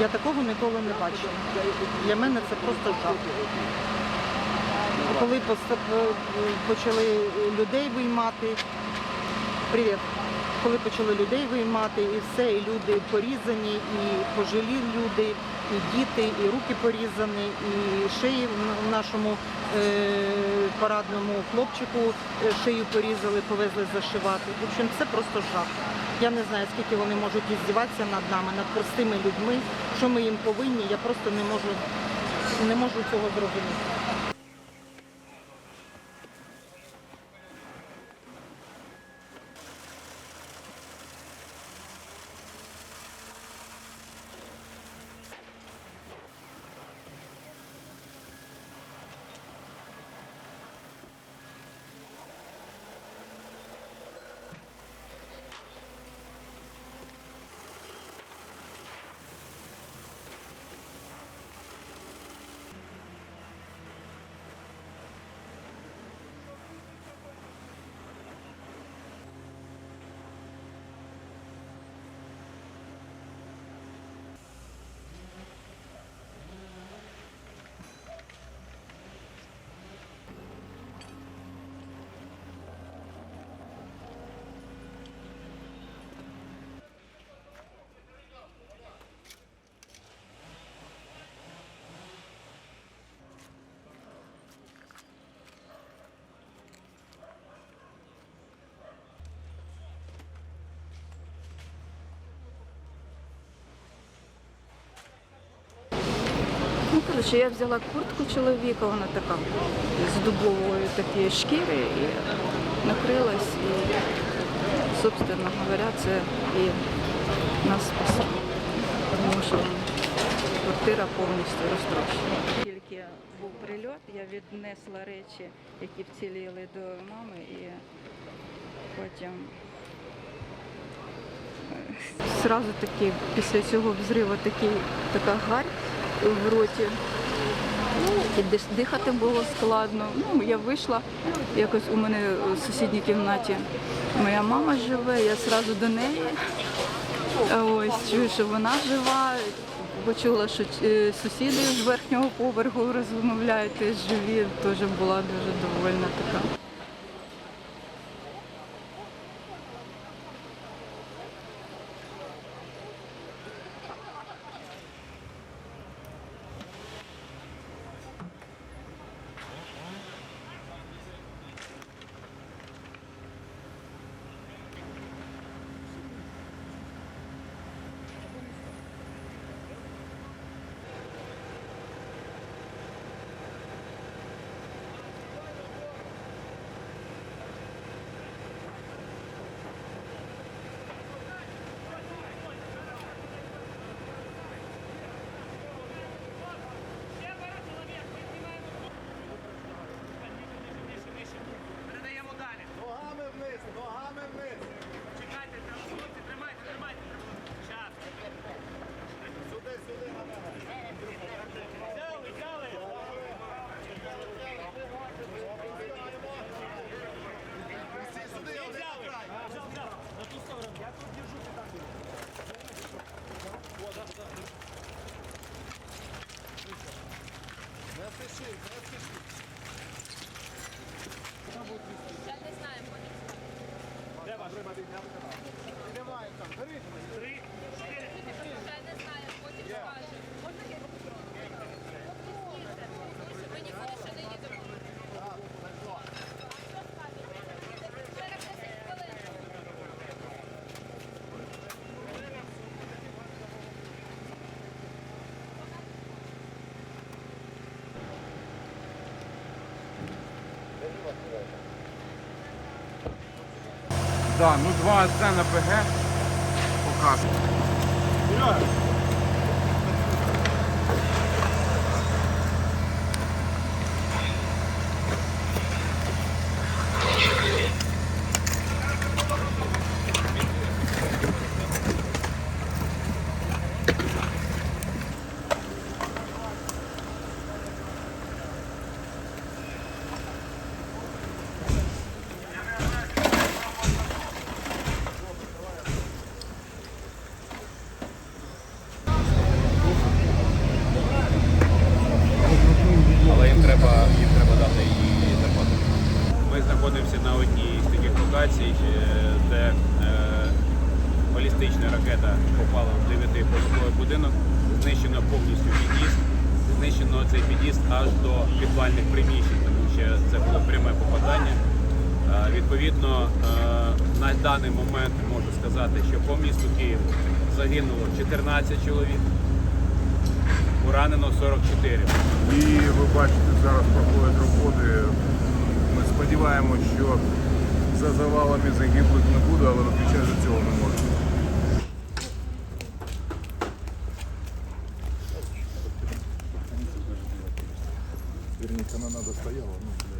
Я такого ніколи не бачила. Для мене це просто жах. Коли почали людей виймати, привіт, коли почали людей виймати, і все, і люди порізані, і пожилі люди, і діти, і руки порізані, і шиї в нашому е, парадному хлопчику е, шию порізали, повезли зашивати. В общем, це просто жах. Я не знаю, скільки вони можуть іздіватися над нами, над простими людьми. Що ми їм повинні, я просто не можу, не можу цього зрозуміти. Коротше, я взяла куртку чоловіка, вона така з дубової такої шкіри і накрилась. І, собственно говоря, це і нас спасло. Тому що квартира повністю розтрощена. Тільки був прильот, я віднесла речі, які вціліли до мами, і потім Зразу таки після цього взриву такий, така гарь в роті. І дихати було складно. Ну, я вийшла, якось у мене в сусідній кімнаті моя мама живе, я одразу до неї. Ось чую, що вона жива. Почула, що е, сусіди з верхнього поверху розмовляють, теж живі, теж була дуже довольна така. Да, ну 2 це на ПГ показує. Локацій, е, де е, балістична ракета попала в 9-поверховий будинок, знищено повністю під'їзд, знищено цей під'їзд аж до підвальних приміщень, тому що це було пряме попадання. Е, Відповідно, на даний момент можу сказати, що по місту Києву загинуло 14 чоловік, поранено 44. І ви бачите, зараз проходять роботи. Ми сподіваємося, що за завалами загиблих не буде, але виключати цього не можна. Вернее, вона надо стояла. Ну,